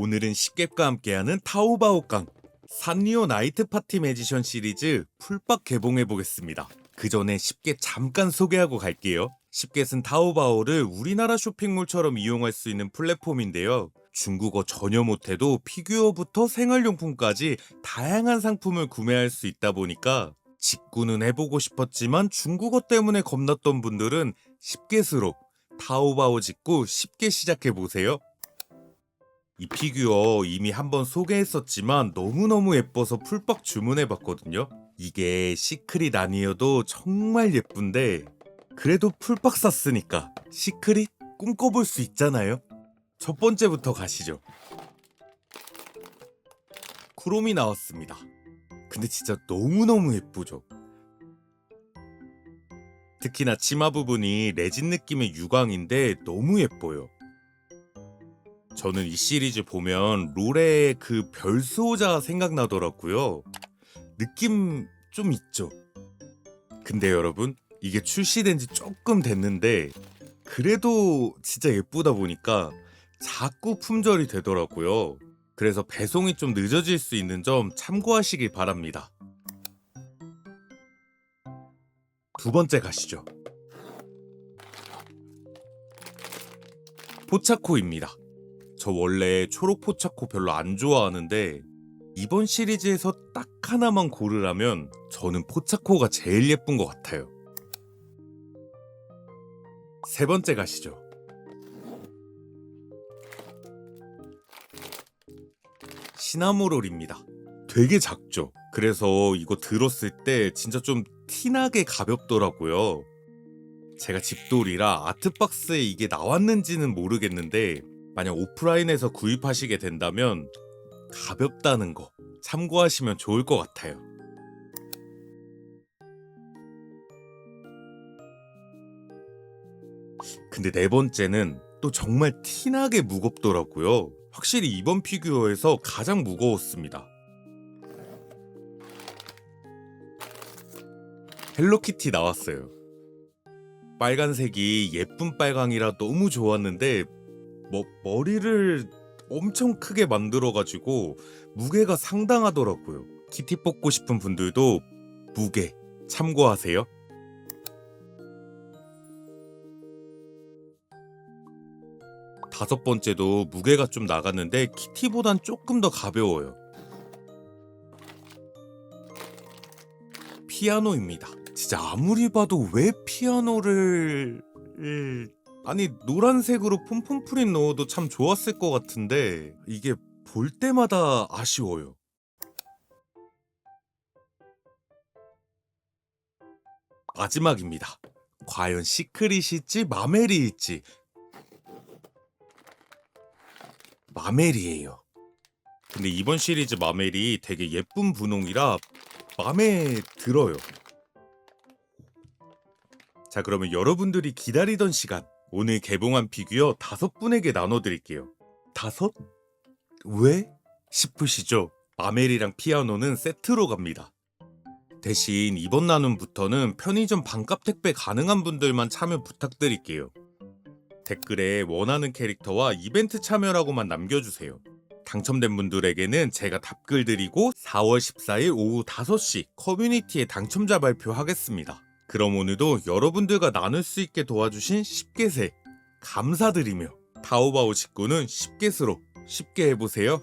오늘은 쉽게과 함께하는 타오바오깡 산리오 나이트 파티 매지션 시리즈 풀박 개봉해 보겠습니다. 그 전에 쉽게 잠깐 소개하고 갈게요. 쉽게는 타오바오를 우리나라 쇼핑몰처럼 이용할 수 있는 플랫폼인데요. 중국어 전혀 못해도 피규어부터 생활용품까지 다양한 상품을 구매할 수 있다 보니까 직구는 해보고 싶었지만 중국어 때문에 겁났던 분들은 쉽게스로 타오바오 직구 쉽게 시작해 보세요. 이 피규어 이미 한번 소개했었지만 너무너무 예뻐서 풀박 주문해봤거든요. 이게 시크릿 아니어도 정말 예쁜데 그래도 풀박 샀으니까 시크릿 꿈꿔볼 수 있잖아요. 첫 번째부터 가시죠. 크롬이 나왔습니다. 근데 진짜 너무너무 예쁘죠. 특히나 치마 부분이 레진 느낌의 유광인데 너무 예뻐요. 저는 이 시리즈 보면 롤의 그 별수호자 생각나더라고요. 느낌 좀 있죠. 근데 여러분, 이게 출시된 지 조금 됐는데, 그래도 진짜 예쁘다 보니까 자꾸 품절이 되더라고요. 그래서 배송이 좀 늦어질 수 있는 점 참고하시길 바랍니다. 두 번째 가시죠. 포차코입니다. 저 원래 초록 포차코 별로 안 좋아하는데 이번 시리즈에서 딱 하나만 고르라면 저는 포차코가 제일 예쁜 것 같아요. 세 번째 가시죠. 시나모롤입니다. 되게 작죠. 그래서 이거 들었을 때 진짜 좀 티나게 가볍더라고요. 제가 집돌이라 아트박스에 이게 나왔는지는 모르겠는데 만약 오프라인에서 구입하시게 된다면 가볍다는 거 참고하시면 좋을 것 같아요. 근데 네 번째는 또 정말 티나게 무겁더라고요. 확실히 이번 피규어에서 가장 무거웠습니다. 헬로키티 나왔어요. 빨간색이 예쁜 빨강이라 너무 좋았는데 뭐 머리를 엄청 크게 만들어가지고 무게가 상당하더라고요. 키티 뽑고 싶은 분들도 무게 참고하세요. 다섯 번째도 무게가 좀 나갔는데 키티보단 조금 더 가벼워요. 피아노입니다. 진짜 아무리 봐도 왜 피아노를 을- 아니 노란색으로 폼폼 프린 넣어도 참 좋았을 것 같은데 이게 볼 때마다 아쉬워요. 마지막입니다. 과연 시크릿일지 마멜이일지 마멜이에요. 근데 이번 시리즈 마멜이 되게 예쁜 분홍이라 마음에 들어요. 자, 그러면 여러분들이 기다리던 시간, 오늘 개봉한 피규어 다섯 분에게 나눠드릴게요. 다섯? 왜? 싶으시죠? 마멜이랑 피아노는 세트로 갑니다. 대신 이번 나눔부터는 편의점 반값 택배 가능한 분들만 참여 부탁드릴게요. 댓글에 원하는 캐릭터와 이벤트 참여라고만 남겨주세요. 당첨된 분들에게는 제가 답글 드리고 4월 14일 오후 5시 커뮤니티에 당첨자 발표하겠습니다. 그럼 오늘도 여러분들과 나눌 수 있게 도와주신 10개세 감사드리며 타오바오 직구는 10개수로 쉽게 해보세요.